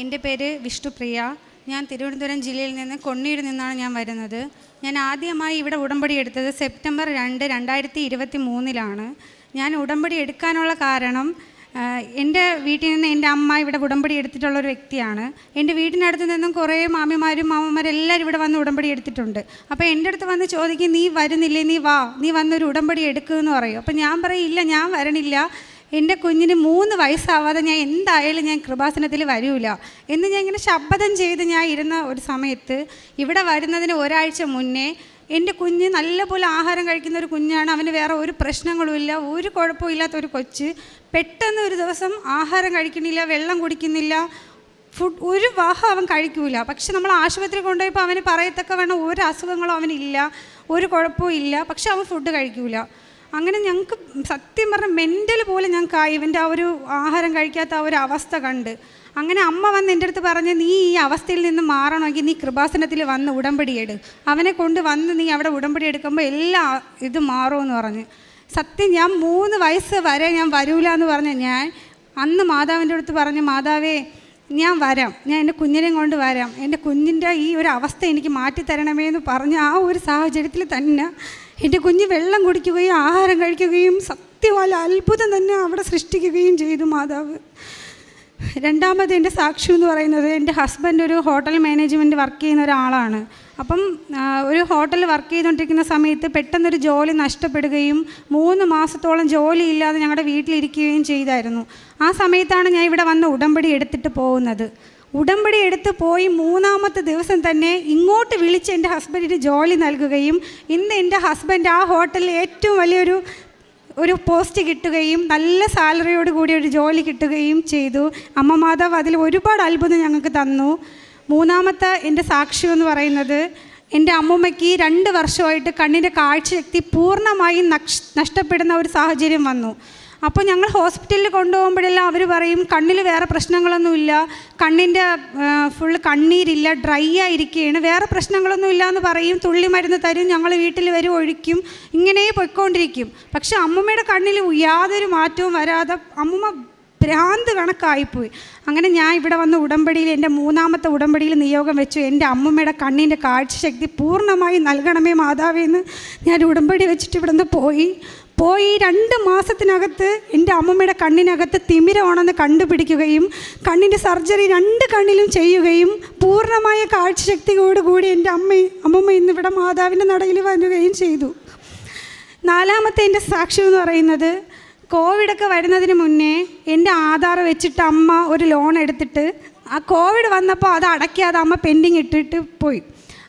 എന്റെ പേര് വിഷ്ണുപ്രിയ ഞാൻ തിരുവനന്തപുരം ജില്ലയിൽ നിന്ന് കൊണ്ണിയിൽ നിന്നാണ് ഞാൻ വരുന്നത്. ഞാൻ ആദ്യമായി ഇവിടെ ഉടമ്പടി എടുത്തത് സെപ്റ്റംബർ രണ്ട് രണ്ടായിരത്തി ഇരുപത്തി മൂന്നിലാണ് ഞാൻ ഉടമ്പടി എടുക്കാനുള്ള കാരണം എന്റെ വീട്ടിൽ നിന്ന് എന്റെ അമ്മ ഇവിടെ ഉടമ്പടി എടുത്തിട്ടുള്ള ഒരു വ്യക്തിയാണ്. എന്റെ വീട്ടിനടുത്ത് നിന്നും കുറേ മാമിമാരും മാമന്മാരും എല്ലാവരും ഇവിടെ വന്ന് ഉടമ്പടി എടുത്തിട്ടുണ്ട്. അപ്പോൾ എന്റെ അടുത്ത് വന്ന് ചോദിക്കും നീ വരുന്നില്ലേ? നീ വാ. നീ വന്നൊരു ഉടമ്പടി എടുക്കുമെന്ന് പറയും. അപ്പോൾ ഞാൻ പറയും ഇല്ല ഞാൻ വരണില്ല. എന്റെ കുഞ്ഞിന് മൂന്ന് വയസ്സാവാതെ ഞാൻ എന്തായാലും ഞാൻ കൃപാസനത്തിൽ വരൂല. എന്ന് ഞാൻ ഇങ്ങനെ ശബ്ദം ചെയ്ത് ഞാൻ ഇരുന്ന ഒരു സമയത്ത് ഇവിടെ വരുന്നതിന് ഒരാഴ്ച മുന്നേ എന്റെ കുഞ്ഞ് നല്ലപോലെ ആഹാരം കഴിക്കുന്ന ഒരു കുഞ്ഞാണ്. അവന് വേറെ ഒരു പ്രശ്നങ്ങളുമില്ല ഒരു കുഴപ്പമില്ലാത്ത ഒരു കൊച്ച്. പെട്ടെന്ന് ഒരു ദിവസം ആഹാരം കഴിക്കുന്നില്ല വെള്ളം കുടിക്കുന്നില്ല. ഫുഡ് ഒരു വാഹം അവൻ കഴിക്കൂല. പക്ഷെ നമ്മൾ ആശുപത്രി കൊണ്ടുപോയപ്പോൾ അവന് പറയത്തക്ക വേണം ഒരു അസുഖങ്ങളും അവനില്ല. ഒരു കുഴപ്പവും ഇല്ല. പക്ഷെ അവൻ ഫുഡ് കഴിക്കൂല. അങ്ങനെ ഞങ്ങൾക്ക് സത്യം പറഞ്ഞാൽ മെന്റൽ പോലും ഞങ്ങൾക്ക് ആ ഇവന്റെ ആ ഒരു ആഹാരം കഴിക്കാത്ത ആ ഒരു അവസ്ഥ കണ്ട്. അങ്ങനെ അമ്മ വന്ന് എന്റെ അടുത്ത് പറഞ്ഞ് നീ ഈ അവസ്ഥയിൽ നിന്ന് മാറണമെങ്കിൽ നീ കൃപാസനത്തിൽ വന്ന് ഉടമ്പടി എടു. അവനെ കൊണ്ട് വന്ന് നീ അവിടെ ഉടമ്പടി എടുക്കുമ്പോൾ എല്ലാ ഇത് മാറുമെന്ന് പറഞ്ഞ്. സത്യം ഞാൻ മൂന്ന് വയസ്സ് വരെ ഞാൻ വരൂല എന്ന് പറഞ്ഞ് ഞാൻ അന്ന് മാതാവിന്റെ അടുത്ത് പറഞ്ഞു മാതാവേ ഞാൻ വരാം. ഞാൻ എന്റെ കുഞ്ഞിനെയും കൊണ്ട് വരാം. എന്റെ കുഞ്ഞിന്റെ ഈ ഒരു അവസ്ഥ എനിക്ക് മാറ്റിത്തരണമേ എന്ന് പറഞ്ഞ ആ ഒരു സാഹചര്യത്തിൽ തന്നെ എന്റെ കുഞ്ഞ് വെള്ളം കുടിക്കുകയും ആഹാരം കഴിക്കുകയും സത്യമായ അത്ഭുതം തന്നെ അവിടെ സൃഷ്ടിക്കുകയും ചെയ്തു മാതാവ്. രണ്ടാമത് എന്റെ സാക്ഷി എന്ന് പറയുന്നത് എന്റെ ഹസ്ബൻഡ് ഒരു ഹോട്ടൽ മാനേജ്മെന്റ് വർക്ക് ചെയ്യുന്ന ഒരാളാണ്. അപ്പം ഒരു ഹോട്ടലിൽ വർക്ക് ചെയ്തുകൊണ്ടിരിക്കുന്ന സമയത്ത് പെട്ടെന്നൊരു ജോലി നഷ്ടപ്പെടുകയും മൂന്ന് മാസത്തോളം ജോലി ഇല്ലാതെ ഞങ്ങളുടെ വീട്ടിലിരിക്കുകയും ചെയ്തായിരുന്നു. ആ സമയത്താണ് ഞാൻ ഇവിടെ വന്ന് ഉടമ്പടി എടുത്തിട്ട് പോകുന്നത്. ഉടമ്പടി എടുത്ത് പോയി മൂന്നാമത്തെ ദിവസം തന്നെ ഇങ്ങോട്ട് വിളിച്ച് എന്റെ ഹസ്ബൻഡിന് ജോലി നൽകുകയും ഇന്ന് എന്റെ ഹസ്ബൻഡ് ആ ഹോട്ടലിൽ ഏറ്റവും വലിയൊരു ഒരു പോസ്റ്റ് കിട്ടുകയും നല്ല സാലറിയോട് കൂടി ഒരു ജോലി കിട്ടുകയും ചെയ്തു. അമ്മ മാതാവ് അതിൽ ഒരുപാട് അത്ഭുതം ഞങ്ങൾക്ക് തന്നു. മൂന്നാമത്തെ എന്റെ സാക്ഷ്യം എന്ന് പറയുന്നത് എന്റെ അമ്മൂമ്മയ്ക്ക് രണ്ട് വർഷമായിട്ട് കണ്ണിന്റെ കാഴ്ചശക്തി പൂർണമായും നഷ്ടപ്പെടുന്ന ഒരു സാഹചര്യം വന്നു. അപ്പോൾ ഞങ്ങൾ ഹോസ്പിറ്റലിൽ കൊണ്ടുപോകുമ്പോഴെല്ലാം അവർ പറയും കണ്ണിൽ വേറെ പ്രശ്നങ്ങളൊന്നുമില്ല. കണ്ണിന്റെ ഫുൾ കണ്ണീരില്ല ഡ്രൈ ആയിരിക്കുകയാണ് വേറെ പ്രശ്നങ്ങളൊന്നുമില്ല എന്ന് പറയും. തുള്ളി മരുന്ന് തരും. ഞങ്ങൾ വീട്ടിൽ വരും ഒഴിക്കും. ഇങ്ങനെ പൊയ്ക്കൊണ്ടിരിക്കും. പക്ഷെ അമ്മമ്മയുടെ കണ്ണിൽ യാതൊരു മാറ്റവും വരാതെ അമ്മമ്മ ഭ്രാന്ത് കണക്കായിപ്പോയി. അങ്ങനെ ഞാൻ ഇവിടെ വന്ന ഉടമ്പടിയിൽ എന്റെ മൂന്നാമത്തെ ഉടമ്പടിയിൽ നിയോഗം വെച്ചു. എന്റെ അമ്മമ്മയുടെ കണ്ണിന്റെ കാഴ്ചശക്തി പൂർണമായി നൽകണമേ മാതാവേ എന്ന് ഞാൻ ഉടമ്പടി വെച്ചിട്ട് ഇവിടെ നിന്ന് പോയി. പോയി രണ്ട് മാസത്തിനകത്ത് എന്റെ അമ്മമ്മയുടെ കണ്ണിനകത്ത് തിമിരമാണെന്ന് കണ്ടുപിടിക്കുകയും കണ്ണിന്റെ സർജറി രണ്ട് കണ്ണിലും ചെയ്യുകയും പൂർണമായ കാഴ്ചശക്തിയോടുകൂടി എന്റെ അമ്മ അമ്മമ്മ ഇന്ന് ഇവിടെ മാതാവിന്റെ നടയിൽ വരികയും ചെയ്തു. നാലാമത്തെ എന്റെ സാക്ഷ്യം എന്ന് പറയുന്നത് കോവിഡൊക്കെ വരുന്നതിന് മുന്നേ എന്റെ ആധാർ വെച്ചിട്ട് അമ്മ ഒരു ലോൺ എടുത്തിട്ട് ആ കോവിഡ് വന്നപ്പോൾ അത് അടയ്ക്കാതെ അമ്മ പെൻഡിങ് ഇട്ടിട്ട് പോയി.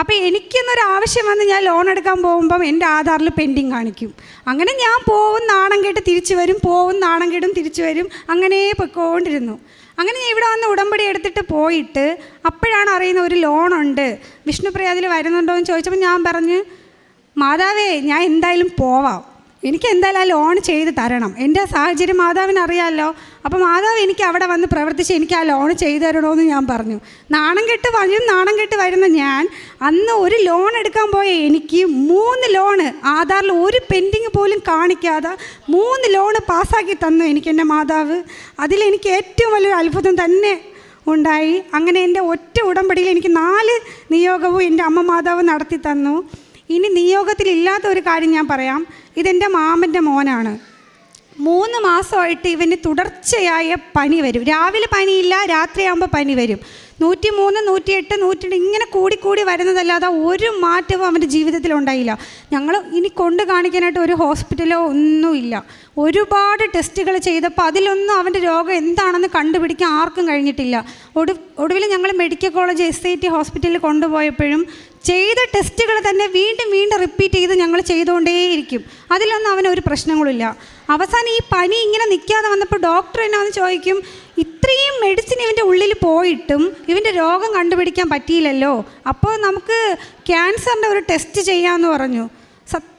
അപ്പോൾ എനിക്കെന്നൊരു ആവശ്യം വന്ന് ഞാൻ ലോൺ എടുക്കാൻ പോകുമ്പം എന്റെ ആധാറിൽ പെൻഡിങ് കാണിക്കും. അങ്ങനെ ഞാൻ പോവും നാണം കേട്ട് തിരിച്ചു വരും പോവും നാണം കേട്ടും തിരിച്ചു വരും അങ്ങനെ പൊയ്ക്കൊണ്ടിരുന്നു. അങ്ങനെ ഞാൻ ഇവിടെ വന്ന് ഉടമ്പടി എടുത്തിട്ട് പോയിട്ട് അപ്പോഴാണ് അറിയുന്ന ഒരു ലോണുണ്ട് വിഷ്ണുപ്രിയ അതിൽ വരുന്നുണ്ടോ എന്ന് ചോദിച്ചപ്പോൾ ഞാൻ പറഞ്ഞ് മാതാവേ ഞാൻ എന്തായാലും പോവാം. എനിക്ക് എന്തായാലും ആ ലോൺ ചെയ്ത് തരണം. എന്റെ സാഹചര്യം മാതാവിന് അറിയാമല്ലോ അപ്പോൾ മാതാവ് എനിക്ക് അവിടെ വന്ന് പ്രവർത്തിച്ച് എനിക്ക് ആ ലോൺ ചെയ്തു തരണമെന്ന് ഞാൻ പറഞ്ഞു. നാണം കെട്ട് വരും നാണം കെട്ട് വരുന്ന ഞാൻ അന്ന് ഒരു ലോൺ എടുക്കാൻ പോയ എനിക്ക് മൂന്ന് ലോണ് ആധാറിൽ ഒരു പെൻഡിങ് പോലും കാണിക്കാതെ മൂന്ന് ലോണ് പാസ്സാക്കി തന്നു എനിക്ക് എന്റെ മാതാവ്. അതിലെനിക്ക് ഏറ്റവും വലിയൊരു അത്ഭുതം തന്നെ ഉണ്ടായി. അങ്ങനെ എന്റെ ഒറ്റ ഉടമ്പടിയിൽ എനിക്ക് നാല് നിയോഗവും എന്റെ അമ്മ മാതാവ് നടത്തി തന്നു. ഇനി നിയോഗത്തിലില്ലാത്ത ഒരു കാര്യം ഞാൻ പറയാം. ഇതെന്റെ മാമന്റെ മോനാണ്. മൂന്ന് മാസമായിട്ട് ഇവന് തുടർച്ചയായ പനി വരും. രാവിലെ പനിയില്ല രാത്രിയാകുമ്പോൾ പനി വരും. നൂറ്റി മൂന്ന് നൂറ്റിയെട്ട് നൂറ്റി ഇങ്ങനെ കൂടിക്കൂടി കൂടി വരുന്നതല്ലാതെ ഒരു മാറ്റവും അവന്റെ ജീവിതത്തിൽ ഉണ്ടായില്ല. ഞങ്ങൾ ഇനി കൊണ്ട് കാണിക്കാനായിട്ട് ഒരു ഹോസ്പിറ്റലോ ഒന്നുമില്ല. ഒരുപാട് ടെസ്റ്റുകൾ ചെയ്തപ്പോൾ അതിലൊന്നും അവന്റെ രോഗം എന്താണെന്ന് കണ്ടുപിടിക്കാൻ ആർക്കും കഴിഞ്ഞിട്ടില്ല. ഒടു ഒടുവിൽ ഞങ്ങൾ medical college S I T ഹോസ്പിറ്റലിൽ കൊണ്ടുപോയപ്പോഴും ചെയ്ത ടെസ്റ്റുകൾ തന്നെ വീണ്ടും വീണ്ടും റിപ്പീറ്റ് ചെയ്ത് ഞങ്ങൾ ചെയ്തുകൊണ്ടേയിരിക്കും. അതിലൊന്നും അവന് ഒരു പ്രശ്നങ്ങളില്ല അവസാനം ഈ പനി ഇങ്ങനെ നിൽക്കാതെ വന്നപ്പോൾ ഡോക്ടർ എന്നെ വന്ന് ചോദിക്കും ഇത്രയും മെഡിസിൻ ഇവന്റെ ഉള്ളിൽ പോയിട്ടും ഇവന്റെ രോഗം കണ്ടുപിടിക്കാൻ പറ്റിയില്ലല്ലോ. അപ്പോൾ നമുക്ക് ക്യാൻസറിന്റെ ഒരു ടെസ്റ്റ് ചെയ്യാമെന്ന് പറഞ്ഞു.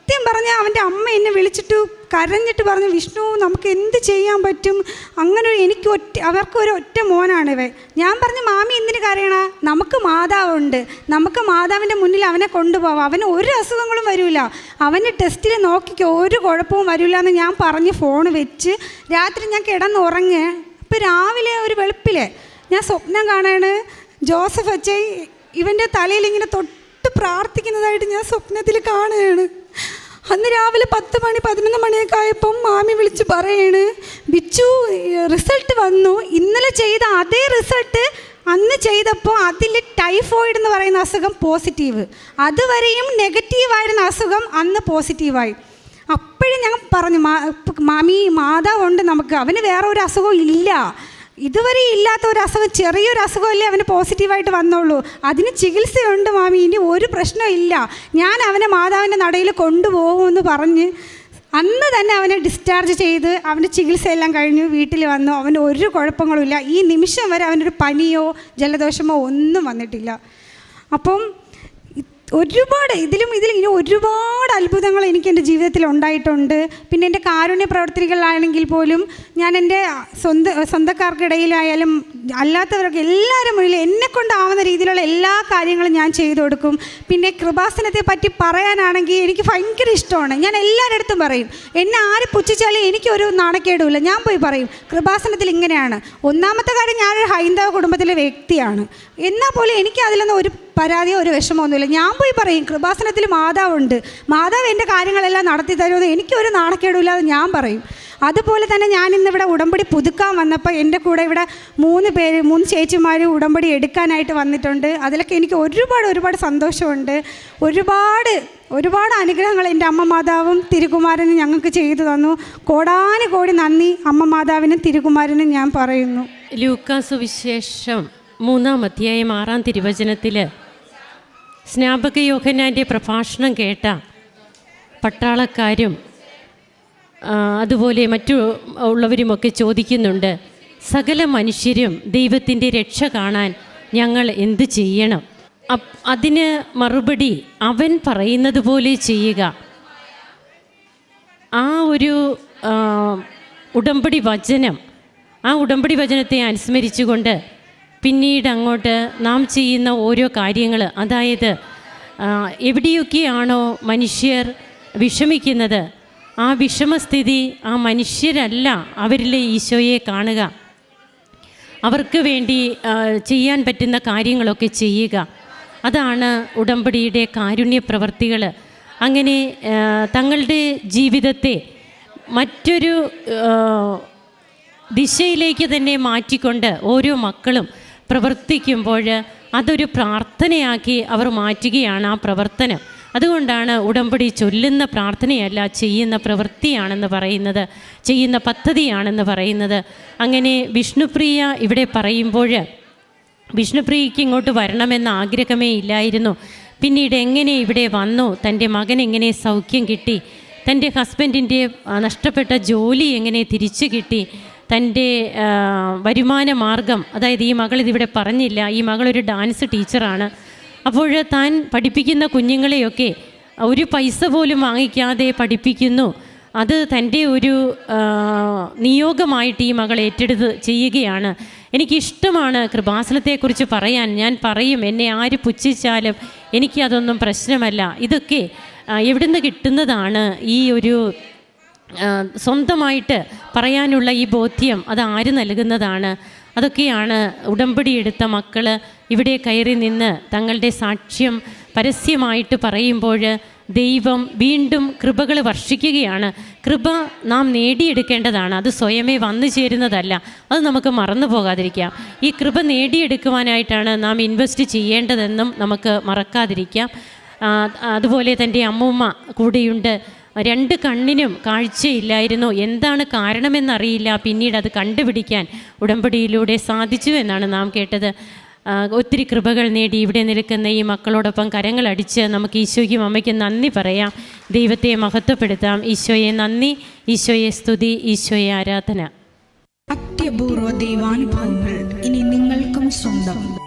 സത്യം പറഞ്ഞാൽ അവന്റെ അമ്മ എന്നെ വിളിച്ചിട്ട് കരഞ്ഞിട്ട് പറഞ്ഞു വിഷ്ണു നമുക്ക് എന്ത് ചെയ്യാൻ പറ്റും? അങ്ങനെ എനിക്ക് ഒറ്റ അവർക്ക് ഒരു ഒറ്റ മോനാണ് ഇവ ഞാൻ പറഞ്ഞു മാമി എന്തിന് കരയണ? നമുക്ക് മാതാവുണ്ട്. നമുക്ക് മാതാവിന്റെ മുന്നിൽ അവനെ കൊണ്ടുപോകാം അവന് ഒരു അസുഖങ്ങളും വരില്ല അവന് ടെസ്റ്റിൽ നോക്കിക്കോ ഒരു കുഴപ്പവും വരില്ല എന്ന് ഞാൻ പറഞ്ഞ് ഫോൺ വെച്ച് രാത്രി ഞാൻ കിടന്നുറങ്ങ്. ഇപ്പം രാവിലെ ഒരു വെളുപ്പിലെ ഞാൻ സ്വപ്നം കാണാണ്. ജോസഫ് അച്ഛൻ ഇവന്റെ തലയിൽ ഇങ്ങനെ തൊട്ട് പ്രാർത്ഥിക്കുന്നതായിട്ട് ഞാൻ സ്വപ്നത്തിൽ കാണുകയാണ്. അന്ന് രാവിലെ പത്ത് മണി പതിനൊന്ന് മണിയൊക്കെ ആയപ്പം മാമി വിളിച്ച് പറയാണ് ബിച്ചു റിസൾട്ട് വന്നു. ഇന്നലെ ചെയ്ത അതേ റിസൾട്ട് അന്ന് ചെയ്തപ്പോൾ അതിൽ ടൈഫോയിഡ് എന്ന് പറയുന്ന അസുഖം പോസിറ്റീവ് അതുവരെയും നെഗറ്റീവായിരുന്ന അസുഖം അന്ന് പോസിറ്റീവായി അപ്പോഴും ഞാൻ പറഞ്ഞു മാമി മാതാവുണ്ട് നമുക്ക്. അവന് വേറെ ഒരു അസുഖം ഇല്ല. ഇതുവരെ ഇല്ലാത്ത ഒരു അസുഖം ചെറിയൊരു അസുഖമല്ലേ അവന് പോസിറ്റീവായിട്ട് വന്നോളൂ അതിന് ചികിത്സയുണ്ട് മാമി ഇനി ഒരു പ്രശ്നവും ഇല്ല. ഞാൻ അവനെ മാതാവിന്റെ നടയിൽ കൊണ്ടുപോകുമെന്ന് പറഞ്ഞ് അന്ന് തന്നെ അവനെ ഡിസ്ചാർജ് ചെയ്ത് അവന്റെ ചികിത്സയെല്ലാം കഴിഞ്ഞു വീട്ടിൽ വന്നു. അവന് ഒരു കുഴപ്പങ്ങളുമില്ല ഈ നിമിഷം വരെ അവനൊരു പനിയോ ജലദോഷമോ ഒന്നും വന്നിട്ടില്ല. അപ്പം ഒരുപാട് ഇതിലും ഇതിലും ഇനി ഒരുപാട് അത്ഭുതങ്ങൾ എനിക്ക് എന്റെ ജീവിതത്തിൽ ഉണ്ടായിട്ടുണ്ട്. പിന്നെ എന്റെ കാരുണ്യ പ്രവർത്തികളാണെങ്കിൽ പോലും ഞാൻ എന്റെ സ്വന്ത സ്വന്തക്കാർക്കിടയിലായാലും അല്ലാത്തവരൊക്കെ എല്ലാവരും മുന്നിൽ എന്നെ കൊണ്ടാവുന്ന രീതിയിലുള്ള എല്ലാ കാര്യങ്ങളും ഞാൻ ചെയ്തു കൊടുക്കും. പിന്നെ കൃപാസനത്തെ പറ്റി പറയാനാണെങ്കിൽ എനിക്ക് ഭയങ്കര ഇഷ്ടമാണ്. ഞാൻ എല്ലാവരുടെ അടുത്തും പറയും എന്നെ ആര് പുച്ഛിച്ചാലും എനിക്കൊരു നാണക്കേടുമില്ല. ഞാൻ പോയി പറയും കൃപാസനത്തിൽ ഇങ്ങനെയാണ്. ഒന്നാമത്തെ കാര്യം ഞാനൊരു ഹൈന്ദവ കുടുംബത്തിലെ വ്യക്തിയാണ്. എന്നാൽ പോലും എനിക്ക് അതിലൊന്നും ഒരു പരാതിയോ ഒരു വിഷമമൊന്നുമില്ല. ഞാൻ പോയി പറയും കൃപാസനത്തിൽ മാതാവുണ്ട്. മാതാവ് എന്റെ കാര്യങ്ങളെല്ലാം നടത്തി തരുമെന്ന് എനിക്കൊരു നാണക്കേടുമില്ലാതെ ഞാൻ പറയും. അതുപോലെ തന്നെ ഞാൻ ഇന്നിവിടെ ഉടമ്പടി പുതുക്കാൻ വന്നപ്പോൾ എന്റെ കൂടെ ഇവിടെ മൂന്ന് പേര് മൂന്ന് ചേച്ചിമാർ ഉടമ്പടി എടുക്കാനായിട്ട് വന്നിട്ടുണ്ട്. അതിലൊക്കെ എനിക്ക് ഒരുപാട് ഒരുപാട് സന്തോഷമുണ്ട്. ഒരുപാട് ഒരുപാട് അനുഗ്രഹങ്ങൾ എന്റെ അമ്മ മാതാവും തിരുകുമാരനും ഞങ്ങൾക്ക് ചെയ്തു തന്നു. കോടാനുകോടി നന്ദി അമ്മ മാതാവിനും തിരുകുമാരനും ഞാൻ പറയുന്നു. ലൂക്കാസ് വിശേഷം മൂന്നാം അധ്യായം ആറാം തിരുവചനത്തിൽ സ്നാപക യോഹനാന്റെ പ്രഭാഷണം കേട്ട പട്ടാളക്കാരും അതുപോലെ മറ്റു ഉള്ളവരുമൊക്കെ ചോദിക്കുന്നുണ്ട് സകല മനുഷ്യരും ദൈവത്തിന്റെ രക്ഷ കാണാൻ ഞങ്ങൾ എന്തു ചെയ്യണം? അതിന് മറുപടി അവൻ പറയുന്നത് പോലെ ചെയ്യുക. ആ ഒരു ഉടമ്പടി വചനം ആ ഉടമ്പടി വചനത്തെ അനുസ്മരിച്ചുകൊണ്ട് പിന്നീട് അങ്ങോട്ട് നാം ചെയ്യുന്ന ഓരോ കാര്യങ്ങൾ അതായത് എവിടെയൊക്കെയാണോ മനുഷ്യർ വിഷമിക്കുന്നത് ആ വിഷമസ്ഥിതി ആ മനുഷ്യരല്ല അവരിലെ ഈശോയെ കാണുക. അവർക്ക് വേണ്ടി ചെയ്യാൻ പറ്റുന്ന കാര്യങ്ങളൊക്കെ ചെയ്യുക. അതാണ് ഉടമ്പടിയുടെ കാരുണ്യ പ്രവർത്തികൾ അങ്ങനെ തങ്ങളുടെ ജീവിതത്തെ മറ്റൊരു ദിശയിലേക്ക് തന്നെ മാറ്റിക്കൊണ്ട് ഓരോ മക്കളും പ്രവർത്തിക്കുമ്പോൾ അതൊരു പ്രാർത്ഥനയാക്കി അവർ മാറ്റുകയാണ് ആ പ്രവർത്തനം. അതുകൊണ്ടാണ് ഉടമ്പടി ചൊല്ലുന്ന പ്രാർത്ഥനയല്ല ചെയ്യുന്ന പ്രവൃത്തിയാണെന്ന് പറയുന്നത് ചെയ്യുന്ന പദ്ധതിയാണെന്ന് പറയുന്നത്. അങ്ങനെ വിഷ്ണുപ്രിയ ഇവിടെ പറയുമ്പോൾ വിഷ്ണുപ്രിയയ്ക്ക് ഇങ്ങോട്ട് വരണമെന്ന ആഗ്രഹമേ ഇല്ലായിരുന്നു. പിന്നീട് എങ്ങനെ ഇവിടെ വന്നു? തന്റെ മകൻ എങ്ങനെ സൗഖ്യം കിട്ടി? തന്റെ ഹസ്ബൻഡിന്റെ നഷ്ടപ്പെട്ട ജോലി എങ്ങനെ തിരിച്ചു കിട്ടി? തന്റെ വരുമാന മാർഗം അതായത് ഈ മകൾ ഇതിവിടെ പറഞ്ഞില്ല ഈ മകളൊരു ഡാൻസ് ടീച്ചറാണ് അപ്പോൾ താൻ പഠിപ്പിക്കുന്ന കുഞ്ഞുങ്ങളെയൊക്കെ ഒരു പൈസ പോലും വാങ്ങിക്കാതെ പഠിപ്പിക്കുന്നു. അത് തന്റെ ഒരു നിയോഗമായിട്ട് ഈ മകൾ ഏറ്റെടുത്ത് ചെയ്യുകയാണ്. എനിക്കിഷ്ടമാണ് കൃപാസനത്തെക്കുറിച്ച് പറയാൻ. ഞാൻ പറയും എന്നെ ആര് പുച്ഛിച്ചാലും എനിക്കതൊന്നും പ്രശ്നമല്ല. ഇതൊക്കെ എവിടുന്ന് കിട്ടുന്നതാണ് ഈ ഒരു സ്വന്തമായിട്ട് പറയാനുള്ള ഈ ബോധ്യം അത് ആര് നൽകുന്നതാണ്? അതൊക്കെയാണ് ഉടമ്പടി എടുത്ത മക്കൾ ഇവിടെ കയറി നിന്ന് തങ്ങളുടെ സാക്ഷ്യം പരസ്യമായിട്ട് പറയുമ്പോൾ ദൈവം വീണ്ടും കൃപകൾ വർഷിക്കുകയാണ്. കൃപ നാം നേടിയെടുക്കേണ്ടതാണ്. അത് സ്വയമേ വന്നു ചേരുന്നതല്ല. അത് നമുക്ക് മറന്നു പോകാതിരിക്കാം. ഈ കൃപ നേടിയെടുക്കുവാനായിട്ടാണ് നാം ഇൻവെസ്റ്റ് ചെയ്യേണ്ടതെന്നും നമുക്ക് മറക്കാതിരിക്കാം. അതുപോലെ തന്റെ അമ്മൂമ്മ കൂടെയുണ്ട്. രണ്ട് കണ്ണിനും കാഴ്ചയില്ലായിരുന്നു. എന്താണ് കാരണമെന്നറിയില്ല. പിന്നീട് അത് കണ്ടുപിടിക്കാൻ ഉടമ്പടിയിലൂടെ സാധിച്ചു എന്നാണ് നാം കേട്ടത്. ഒത്തിരി കൃപകൾ നേടി ഇവിടെ നിൽക്കുന്ന ഈ മക്കളോടൊപ്പം കരങ്ങളടിച്ച് നമുക്ക് ഈശോയ്ക്കും അമ്മയ്ക്കും നന്ദി പറയാം. ദൈവത്തെ മഹത്വപ്പെടുത്താം. ഈശോയെ നന്ദി. ഈശോയെ സ്തുതി. ഈശോയെ ആരാധന. അത്യപൂർവ ദൈവാനുഭവങ്ങൾ ഇനി നിങ്ങൾക്കും സ്വന്തം.